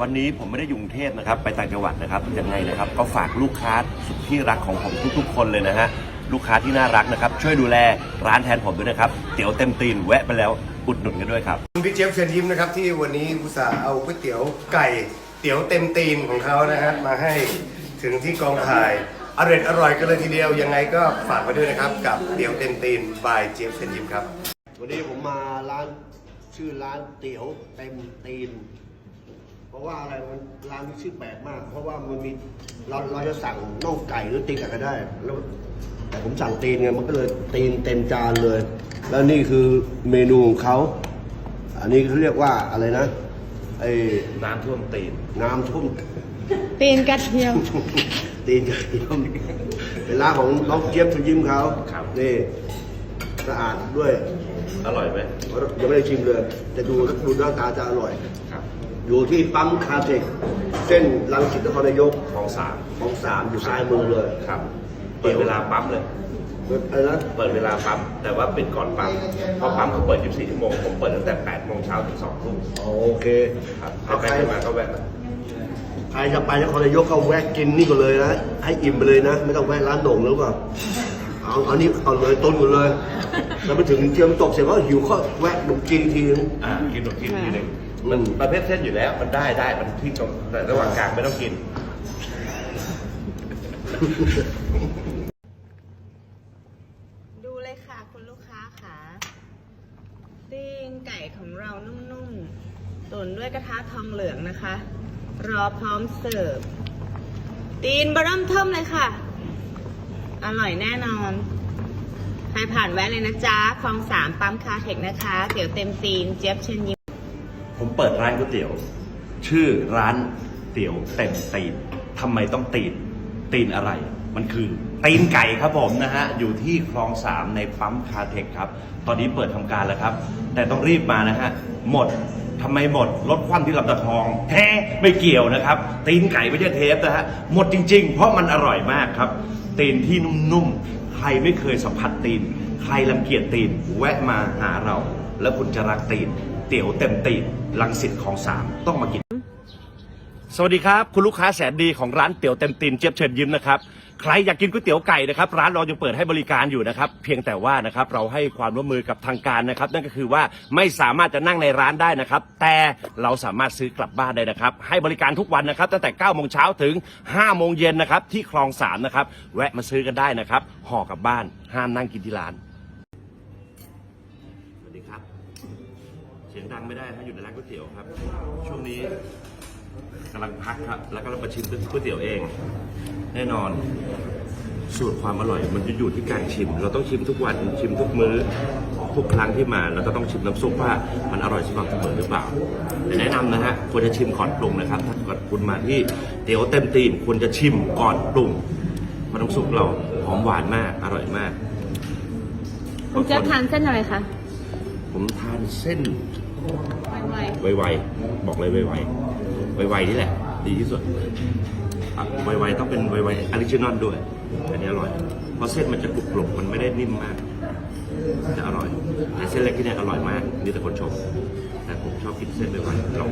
วันนี้ผมไม่ได้อยู่กรุงเทพนะครับ ไปต่างจังหวัดนะครับยังไงนะครับ ก็ฝากลูกค้าสุดที่รักของผมทุก ๆ คนเลยนะฮะลูกค้าที่น่ารักนะครับ ช่วยดูแลร้านแทนผมด้วยนะครับเตี๋ยวเต็มตีนแวะไปแล้วอุดหนุนกันด้วยครับคุณพี่เจี๊ยบเชิญยิ้มนะครับที่วันนี้อุตส่าห์เอาก๋วยเตี๋ยวไก่เตี๋ยวเต็มตีนของเขานะฮะมาให้ถึงที่กองถ่ายอร่อยอร่อยกันเลยทีเดียวยังไงก็ฝากไว้ด้วยนะครับ กับเตี๋ยวเต็มตีนบายเจี๊ยบเชิญยิ้มครับ วันนี้ผมมาร้านชื่อร้านเตี๋ยวเต็มตีนเพ ราะว่าอะไรมันร้านนี้ชื่อแปลกมาก เพราะว่ามันมีเราเราจะสั่งน่องไก่หรือตีนไก่ก็ได้ แล้วแต่ผมสั่งตีนไงมันก็เลยตีนเต็มจานเลย แล้วนี่คือเมนูของเขาอันนี้เขาเรียกว่าอะไรนะไอ้น้ำท่วมตีนน้ำท่วมตีนกระเทียมตีนไก่ต้มเป็นร้านของน้องเจี๊ยบทุยิ้มเขาครับนี่สะอาดด้วยอร่อยไหมยังไม่ได้ชิมเลย แต่ดูดูหน้าตาจะอร่อยครับ อยู่ที่ปั๊มคาเทคเส้นรังสิตนครนายกของสามของสามอยู่ซ้ายมือเลยครับ เปิดเวลาปั๊มเลย อะไรนะเปิดเวลาปั๊มแต่ว่าปิดก่อนปั๊มเพราะปั๊มเขาเปิด24ชั่วโมง ผมเปิดตั้งแต่ 8 โมงเช้าถึง 2 ทุ่มโอเคครับเอาใคใครรมาก็แวะมาใครจะไปนครนายกก็แวะกินนี่ก็เลยนะ ให้อิ่มไปเลยนะ ไม่ต้องแวะร้านโหน่งหรือเปล่าเอาเอานี่เอาเลยต้นกันเลย แล้วไปถึงเทียมตกเสร็จก็หิวก็แวะขนมจีนอีกทีนึงอ่ากินขนมจีนทีหนึ่งอื มันประเภทเส้นอยู่แล้ว มันได้ได้มันที่ตรงแต่ระหว่างกลางไม่ต้องกิน ดูเลยค่ะคุณลูกค้าค่ะตีนไก่ของเรานุ่มๆตุ๋นด้วยกระทะทองเหลืองนะคะ รอพร้อมเสิร์ฟ ตีนบะเริ่มเทิมเลยค่ะ อร่อยแน่นอน ใครผ่านแวะเลยนะจ๊ะคลองสามปั๊มคาเทคนะคะเตี๋ยวเต็มตีนเจี๊ยบเชิญยิ้ม ผมเปิดร้านก๋วยเตี๋ยว ชื่อร้านเตี๋ยวเต็มตีนทำไมต้องตีน ตีนอะไร มันคือตีนไก่ครับผมนะฮะ อยู่ที่คลองสามในปั๊มคาเทคครับ ตอนนี้เปิดทำการแล้วครับ แต่ต้องรีบมานะฮะ หมดทำไมหมดลดควันที่ลำตะคอง แท้ไม่เกี่ยวนะครับ ตีนไก่ไม่ใช่เทปนะฮะ หมดจริง ๆ เพราะมันอร่อยมากครับ ตีนที่นุ่มๆ ใครไม่เคยสัมผัสตีน ใครรังเกียจตีน แวะมาหาเรา แล้วคุณจะรักตีน เตี๋ยวเต็มตีนลังสิตของสามต้องมากิน สวัสดีครับ คุณลูกค้าแสนดีของร้านเตี๋ยวเต็มตีนเจี๊ยบเชิญยิ้มนะครับใครอยากกินก๋วยเตี๋ยวไก่นะครับร้านเรายังเปิดให้บริการอยู่นะครับเพียงแต่ว่านะครับเราให้ความร่วมมือกับทางการนะครับ นั่นก็คือว่าไม่สามารถจะนั่งในร้านได้นะครับ แต่เราสามารถซื้อกลับบ้านได้นะครับ ให้บริการทุกวันนะครับตั้งแต่9โมงเช้าถึง5โมงเย็นนะครับที่คลองสามนะครับแวะมาซื้อกันได้นะครับห่อกลับบ้านห้ามนั่งกินที่ร้าน งดังไม่ได้ถ้าอยู่ในร้านก๋วยเตี๋ยวครับ ช่วงนี้กำลังพักครับ แล้วก็เรามาชิมก๋วยเตี๋ยวเอง แน่นอน สูตรความอร่อย มันจะอยู่ที่การชิม เราต้องชิมทุกวันชิมทุกมื้อทุกครั้งที่มาเราก็ต้องชิมน้ำซุปว่ามันอร่อยสม่ำเสมอหรือเปล่าแต่แนะนำนะฮะควรจะชิมก่อนปรุงนะครับถ้าเกิดคุณมาที่เตี๋ยวเต็มตีนควรจะชิมก่อนปรุงเพราะน้ำซุปเราหอมหวานมากอร่อยมากคุณเจี๊ยบทานเส้นอะไรคะผมทานเส้น ไวไวบอกเลยไวๆไวๆนี่แหละ ดีที่สุดอะไวต้องเป็นไวๆออริจินอลด้วยอันนี้อร่อย เพราะเส้นมันจะกรุบกรุบมันไม่ได้นิ่มมากจะอร่อยแต่เส้นเล็กที่เนี่ยอร่อยมากนี่แต่คนชม แต่ผมชอบกินเส้นไวๆลอง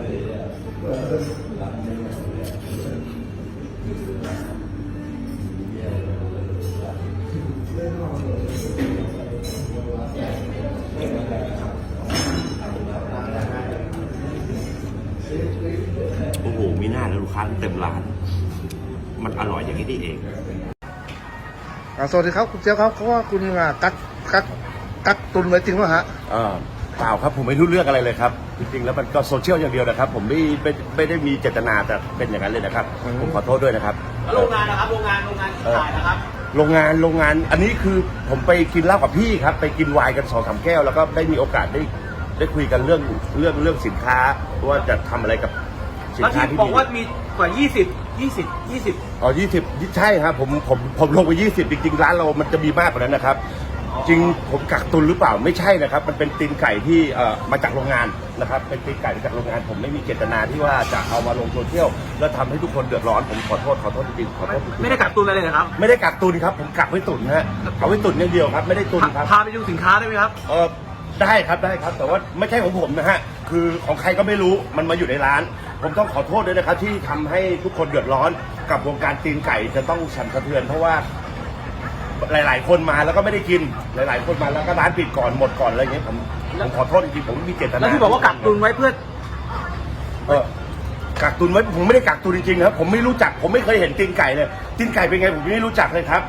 มีหน้าแล้วลูกค้าเต็มร้าน มันอร่อยอย่างนี้นี่เองอ่าสวัสดีครับคุณเจี๊ยบครับเขาว่าคุณอะกักกักกักตุนไว้จริงป่ะฮะเอ่อเปล่าครับผมไม่รู้เรื่องอะไรเลยครับ จริงๆแล้วมันก็โซเชียลอย่างเดียวนะครับ ผมไม่ไม่ไม่ได้มีเจตนาจะเป็นอย่างนั้นเลยนะครับอืมผมขอโทษด้วยนะครับโรงงานนะครับโรงงานโรงงานที่ขายนะครับโรงงานโรงงานอันนี้คือผมไปกินเหล้ากับพี่ครับ ไปกินไวน์กันสองสามแก้วแล้วก็ได้มีโอกาสได้ได้คุยกันเรื่องเรื่องเรื่องสินค้าว่าจะทำอะไรกับสิน แล้วค้าที่ที่บอกมีว่ามีกว่า 20 20 20 อ๋อยี่สิบใช่ครับผมผมผมลงไปยี่สิบจริงๆร้านเรามันจะมีมากกว่านั้นนะครับ จริงผมกักตุนหรือเปล่าไม่ใช่นะครับ มันเป็นตีนไก่ที่เอ่อมาจากโรงงานนะครับ เป็นตีนไก่มาจากโรงงาน ผมไม่มีเจตนาที่ว่าจะเอามาลงโซเชียลแล้วทำให้ทุกคนเดือดร้อนผมขอโทษขอโทษจริงๆขอโทษจริงๆไม่ได้กักตุนอะไรเลยนะครับไม่ได้กักตุนครับผมกักไว้ตุนฮะเอาไว้ตุนอย่างเดียวครับ ไม่ได้ตุนพาครับ พาไปดูสินค้าได้ไหมครับ เออได้ครับได้ครับแต่ว่าไม่ใช่ของผมนะฮะคือของใครก็ไม่รู้มันมาอยู่ในร้าน ผมต้องขอโทษด้วยนะครับที่ทำให้ทุกคนเดือดร้อนกับวงการตีนไก่จะต้องสั่นสะเทือนเพราะว่า หลาย ๆ คนมาแล้วก็ไม่ได้กินหลาย ๆ คนมาแล้วก็ร้านปิดก่อนหมดก่อนอะไรอย่างเงี้ยผมผมขอโทษจริงๆผมไม่มีเจตนาแล้วที่บอกว่ากักตุนไว้เพื่อเออกักตุนไว้ผมไม่ได้กักตุนจริงๆครับผมไม่รู้จักผมไม่เคยเห็นตีนไก่เลยตีนไก่เป็นไงผมไม่รู้จักเลยครับ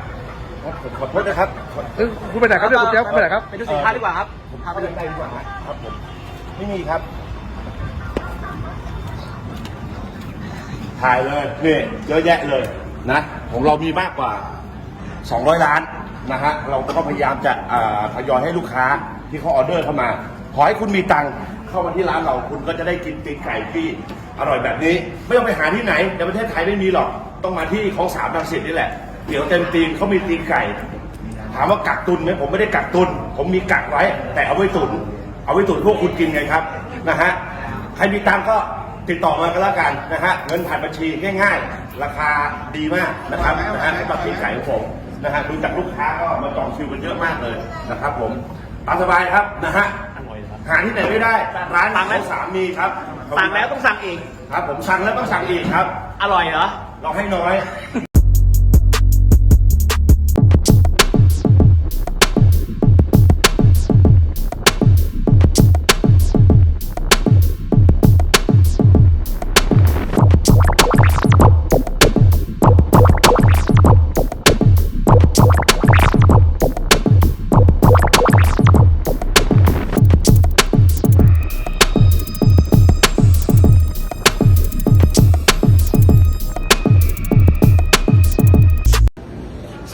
ผมขอโทษนะครับเอ้ยคุณไปไหนครับเนี่ยคุณเจี๊ยบคุณไปไหนครับ ไปดูสินค้าดีกว่าครับผมพาไปดูได้ดีกว่าครับผมไม่มีครับ ถ่ายเลยนี่เยอะแยะเลยนะของเรามีมากกว่า 200 ล้านนะฮะเราก็พยายามจะทยอยให้ลูกค้าที่เขาออเดอร์เข้ามา ขอให้คุณมีตังเข้ามาที่ร้านเราคุณก็จะได้กินตีนไก่ที่อร่อยแบบนี้ ไม่ต้องไปหาที่ไหนในประเทศไทยไม่มีหรอกต้องมาที่ของสามรังสิตนี่แหละเดี๋ยวเต็มตีนเขามีตีนไก่ถามว่ากักตุนไหมผมไม่ได้กักตุน ผมมีกักไว้ แต่เอาไว้ตุน เอาไว้ตุนพวกคุณกินไงครับนะฮะใครมีตังก็ ติดต่อมาก็แล้วกันนะฮะเงินผ่านบัญชีง่าย ๆ ราคาดีมากนะครับนะฮะให้บัตรตีนไก่ของผมนะฮะดูจากลูกค้าก็มาจองคิวกันเยอะมากเลยนะครับ ผมตามสบายครับนะฮะหาที่ไหนไม่ได้ร้านสั่งไหมของสามีครับสั่งแล้วต้องสั่งอีกครับ ผมสั่งแล้วต้องสั่งอีกครับ อร่อยเหรอเราให้น้อย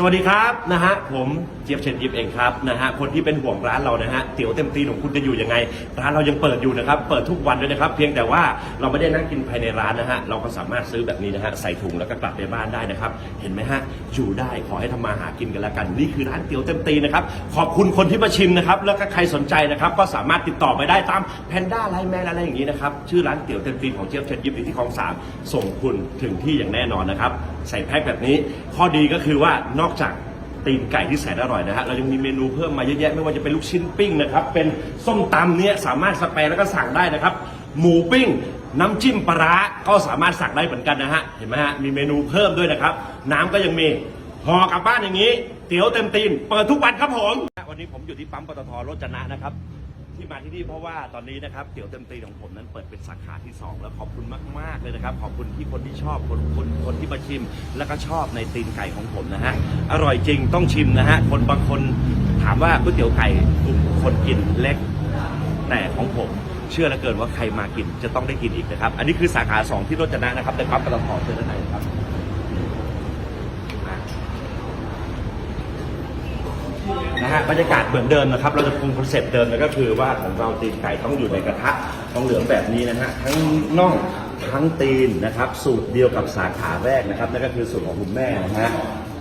วัสดีครับนะฮะผมเจี๊ยบเชิญยิ้มเองครับนะฮะคนที่เป็นห่วงร้านเรานะฮะเตี๋ยวเต็มตีนของคุณจะอยู่ยังไง ร้านเรายังเปิดอยู่นะครับ เปิดทุกวันด้วยนะครับ เพียงแต่ว่าเราไม่ได้นั่งกินภายในร้านนะฮะเราก็สามารถซื้อแบบนี้นะฮะใส่ถุงแล้วก็กลับไปบ้านได้นะครับ เห็นไหมฮะอยู่ได้ขอให้ทำมาหากินกันแล้วกัน นี่คือร้านเตี๋ยวเต็มตีนะครับขอบคุณคนที่มาชิมนะครับแล้วก็ใครสนใจนะครับก็สามารถติดต่อไปได้ตามแพนด้าไลน์แมนอะไรอย่างนี้นะครับชื่อร้านเตี๋ยวเต็มตีของเจี๊ยบเชิญยิ้มอยู่ที่คลองสามส่งคุณถึงที่อย่างแน่นอนนะครับใส่แพ็คแบบนี้ ข้อดีก็คือว่านอกจาก ตีนไก่ที่แสนอร่อยนะฮะเรายังมีเมนูเพิ่มมาเยอะแยะไม่ว่าจะเป็นลูกชิ้นปิ้งนะครับเป็นส้มตำเนี่ยสามารถสเปรย์แล้วก็สั่งได้นะครับ หมูปิ้ง น้ำจิ้มปลาร้าก็สามารถสั่งได้เหมือนกันนะฮะเห็นไหมฮะมีเมนูเพิ่มด้วยนะครับ น้ำก็ยังมีห่อกลับบ้านอย่างนี้ เตี๋ยวเต็มตีน เปิดทุกวันครับผมวันนี้ผมอยู่ที่ปั๊มปตทรจนะนะครับ ที่มาที่นี่เพราะว่าตอนนี้นะครับเตี๋ยวเต็มตีนของผมนั้นเปิดเป็นสาขาที่ 2 แล้วขอบคุณมาก ๆ เลยนะครับ ขอบคุณที่คนที่ชอบคนคนคนที่มาชิม แล้วก็ชอบในตีนไก่ของผมนะฮะอร่อยจริงต้องชิมนะฮะคนบางคนถามว่าก๋วยเตี๋ยวไก่กลุ่มคนกินเล็กแต่ของผม เชื่อเหลือเกินว่าใครมากินจะต้องได้กินอีกนะครับ อันนี้คือสาขา 2 ที่รจนะนะครับในปั๊มปตทเชิญด้านในครับ นะ ฮะบรรยากาศเหมือนเดิมนะครับ เราจะคงคอนเซปต์เดิมเลยก็คือว่าของเราตีนไก่ต้องอยู่ในกระทะทองเหลืองแบบนี้นะฮะทั้งน่องทั้งตีนนะครับ สูตรเดียวกับสาขาแรกนะครับนั่นก็คือสูตรของคุณแม่นะฮะ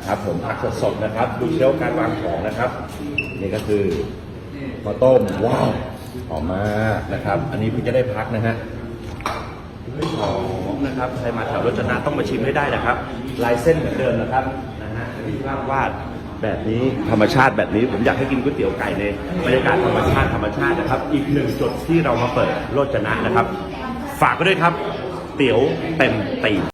ครับผมผักสดๆนะครับ ดูเชลการวางของนะครับ นี่ก็คือข้าวต้มว้าวหอมมากนะครับ อันนี้เพิ่งจะได้พักนะฮะหอมนะครับใครมาแถวรจนาต้องมาชิมให้ได้นะครับ ลายเส้นเหมือนเดิมนะครับนะฮะที่ภาพวาด แบบนี้ธรรมชาติแบบนี้ ผมอยากให้กินก๋วยเตี๋ยวไก่ในบรรยากาศธรรมชาติธรรมชาตินะครับ อีกหนึ่งจุดที่เรามาเปิดโรจนะนะครับ ฝากไว้ด้วยครับ เตี๋ยวเต็มตีน